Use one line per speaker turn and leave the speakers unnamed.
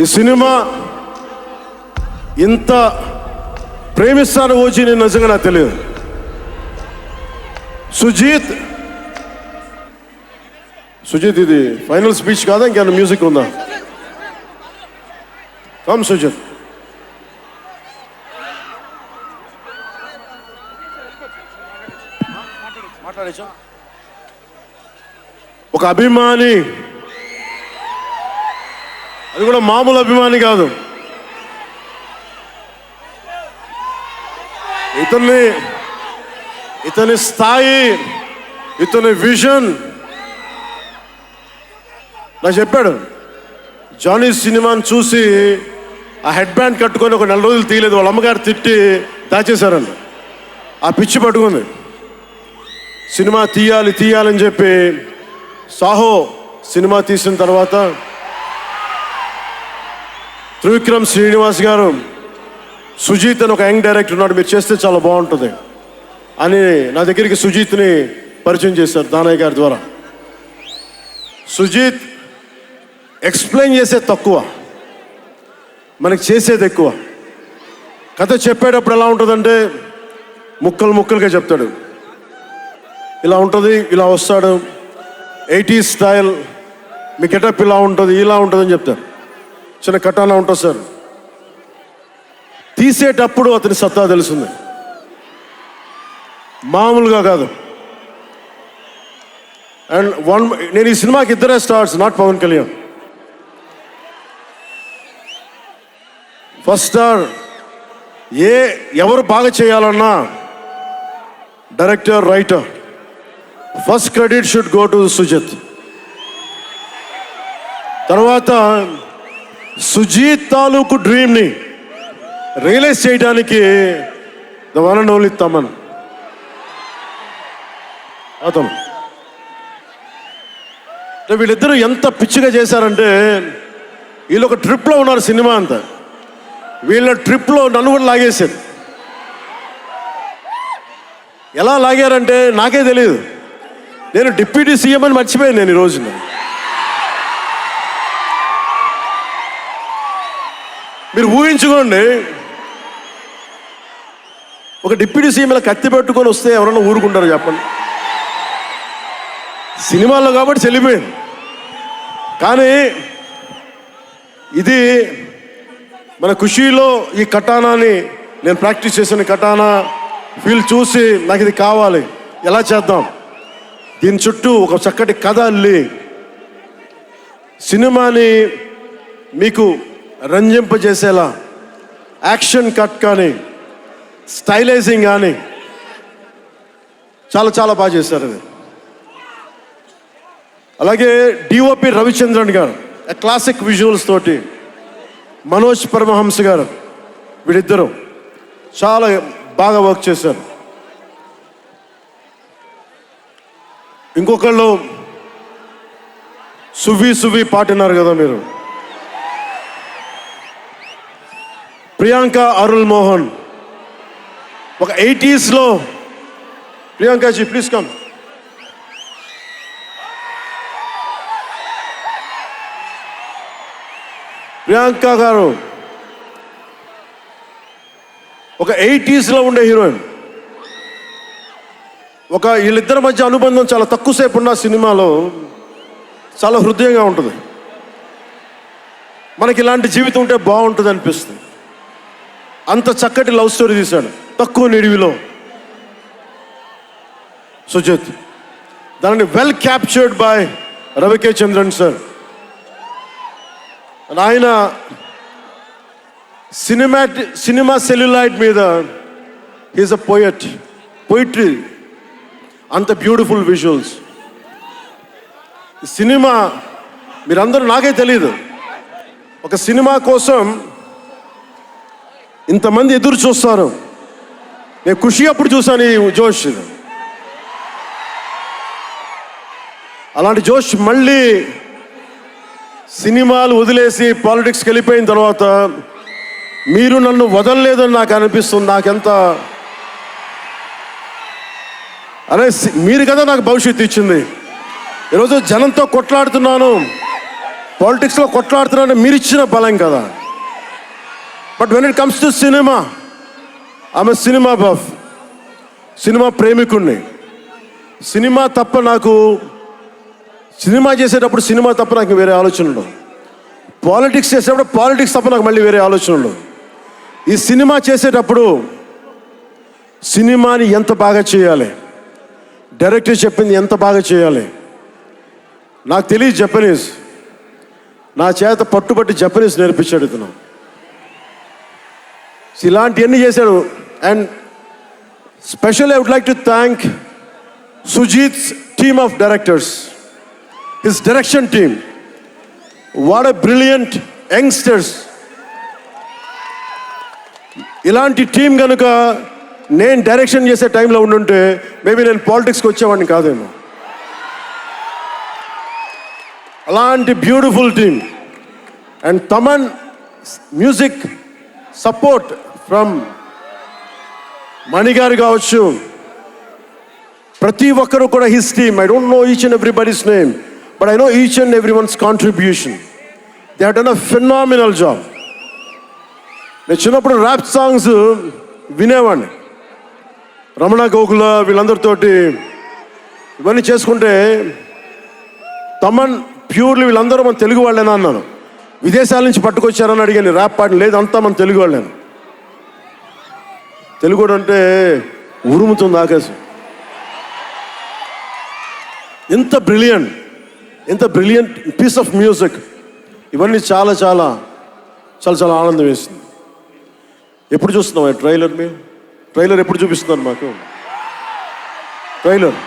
ఈ సినిమా ఇంత ప్రేమిస్తాను ఓజీ నేను నిజంగా నాకు తెలియదు. సుజీత్ సుజిత్ ఇది ఫైనల్ స్పీచ్ కాదా? ఇంకేమైనా మ్యూజిక్ ఉందా? కమ్ సుజిత్. ఒక అభిమాని అది కూడా మామూలు అభిమాని కాదు. ఇతన్ని ఇతని స్థాయి ఇతని విజన్. నా చెప్పాడు జానీ సినిమాని చూసి ఆ హెడ్ బ్యాండ్ కట్టుకొని ఒక నెల రోజులు తీయలేదు వాళ్ళ అమ్మగారు తిట్టి దాచేశారని ఆ పిచ్చి పట్టుకుంది. సినిమా తీయాలి తీయాలని చెప్పి సాహో సినిమా తీసిన తర్వాత త్రివిక్రమ్ శ్రీనివాస్ గారు సుజీత్ అని ఒక యంగ్ డైరెక్టర్ ఉన్నాడు మీరు చేస్తే చాలా బాగుంటుంది అని నా దగ్గరికి సుజీత్ని పరిచయం చేశారు దానయ్య గారి ద్వారా. సుజీత్ ఎక్స్ప్లెయిన్ చేసేది తక్కువ మనకి చేసేది ఎక్కువ. కథ చెప్పేటప్పుడు ఎలా ఉంటుందంటే ముక్కలు ముక్కలుగా చెప్తాడు. ఇలా ఉంటుంది ఇలా వస్తాడు ఎయిటీ స్టైల్ మీ గెటప్ ఇలా ఉంటుంది ఇలా ఉంటుందని చెప్తారు. చిన్న కటానా ఉంటుంది సార్. తీసేటప్పుడు అతని సత్తా తెలుస్తుంది మామూలుగా కాదు. అండ్ వన్ నేను ఈ సినిమాకి ఇద్దరే stars not Pawan Kalyan. First star ఏ ఎవరు బాగా చేయాలన్నా director writer first credit should go to Sujith తర్వాత సుజీత్ తాలూకు డ్రీమ్ని రియలైజ్ చేయడానికి the one and only Thaman అతను. అంటే వీళ్ళిద్దరూ ఎంత పిచ్చిగా చేశారంటే వీళ్ళు ఒక ట్రిప్లో ఉన్నారు సినిమా అంతా. వీళ్ళ ట్రిప్లో నన్ను కూడా లాగేశారు. ఎలా లాగారంటే నాకే తెలియదు నేను డిప్యూటీ సీఎం అని మర్చిపోయాను నేను ఈ రోజున. మీరు ఊహించుకోండి. ఒక డిప్యూటీ సీఎం ఇలా కత్తి పెట్టుకొని వస్తే ఎవరన్నా ఊరుకుంటారు చెప్పండి. సినిమాల్లో కాబట్టి చెల్లిపోయింది. కానీ ఇది మన ఖుషీలో ఈ కటానాని నేను ప్రాక్టీస్ చేసిన కటానా ఫీల్ చూసి నాకు ఇది కావాలి. ఎలా చేద్దాం? దీని చుట్టూ ఒక చక్కటి కథ అల్లి సినిమాని మీకు రంజింపజేసేలా యాక్షన్ కట్ కానీ స్టైలైజింగ్ కానీ చాలా చాలా బాగా చేశారు అది. అలాగే డిఓపి రవిచంద్రన్ గారు క్లాసిక్ విజువల్స్ తోటి మనోజ్ పరమహంస గారు వీళ్ళిద్దరూ చాలా బాగా వర్క్ చేశారు. ఇంకొకళ్ళు సువి సువి పాటినారు కదా మీరు. ప్రియాంక అరుల్ మోహన్. ఒక ఎయిటీస్లో ప్రియాంకాజీ ప్లీజ్ కమ్ ప్రియాంక గారు. ఒక ఎయిటీస్లో ఉండే హీరోయిన్. ఒక వీళ్ళిద్దరి మధ్య అనుబంధం చాలా తక్కువసేపు ఉన్న సినిమాలో చాలా హృదయంగా ఉంటుంది. మనకి ఇలాంటి జీవితం ఉంటే బాగుంటుంది అనిపిస్తుంది. అంత చక్కటి లవ్ స్టోరీ తీశాడు. తక్కువ నిడివిలో. సుజిత్ దానిని well captured by Ravi K Chandran sir ఆయన సినిమాటి సినిమా సెల్యులైట్ మీద హీస్ అ పోయట్ పోయిట్రీ అంత బ్యూటిఫుల్ విజువల్స్ సినిమా మీరందరూ నాకే తెలియదు ఒక సినిమా కోసం ఇంతమంది ఎదురు చూస్తారు. నేను ఖుషి అప్పుడు చూశాను ఈ జోష్. అలాంటి జోష్ మళ్ళీ సినిమాలు వదిలేసి పాలిటిక్స్కి వెళ్ళిపోయిన తర్వాత మీరు నన్ను వదలలేదని నాకు అనిపిస్తుంది. నాకెంత అరే మీరు కదా నాకు భవిష్యత్తు ఇచ్చింది. ఈరోజు జనంతో కొట్లాడుతున్నాను. పాలిటిక్స్లో కొట్లాడుతున్నాను. మీరు ఇచ్చిన బలం కదా. But when it comes to cinema ఆమె సినిమా బఫ్ సినిమా ప్రేమికుణ్ణి. సినిమా తప్ప నాకు సినిమా చేసేటప్పుడు సినిమా తప్ప నాకు వేరే ఆలోచన పాలిటిక్స్ చేసేటప్పుడు పాలిటిక్స్ తప్ప నాకు మళ్ళీ వేరే ఆలోచన ఈ సినిమా చేసేటప్పుడు సినిమాని ఎంత బాగా చేయాలి? డైరెక్టర్ చెప్పింది ఎంత బాగా చేయాలి? నాకు తెలియదు జపనీస్ నా చేత పట్టుబట్టి జపనీస్ నేర్పించాడు ఇతను. ఇలాంటివన్నీ చేశాడు and special I would like to thank Sujeeth's team of directors his direction team what a brilliant youngsters ఇలాంటి టీం కనుక నేను డైరెక్షన్ చేసే టైంలో ఉండుంటే మేబీ నేను పాలిటిక్స్కి వచ్చేవాడిని కాదేమో. అలాంటి beautiful team and Thaman music support from మణిగారు కావచ్చు. ప్రతి ఒక్కరు కూడా his team I don't know each and everybody's name but I know each and every one's contribution they done a phenomenal job నేను చిన్నప్పుడు ర్యాప్ సాంగ్స్ వినేవాడిని. రమణ గోకుల వీళ్ళందరితోటి ఇవన్నీ చేసుకుంటే Thaman purely వీళ్ళందరూ మన తెలుగు వాళ్ళేనా అన్నాను. విదేశాల నుంచి పట్టుకొచ్చారని అడిగాను ర్యాప్ పాటలు లేదు అంతా మన తెలుగు వాళ్ళేను? తెలుగుడు అంటే ఉరుముతుంది ఆకాశం. ఎంత బ్రిలియంట్ ఎంత బ్రిలియంట్ పీస్ ఆఫ్ మ్యూజిక్ ఇవన్నీ చాలా చాలా చాలా చాలా ఆనందం వేసింది. ఎప్పుడు చూస్తున్నాం ట్రైలర్ మేము ట్రైలర్ ఎప్పుడు చూపిస్తున్నారు మాకు? ట్రైలర్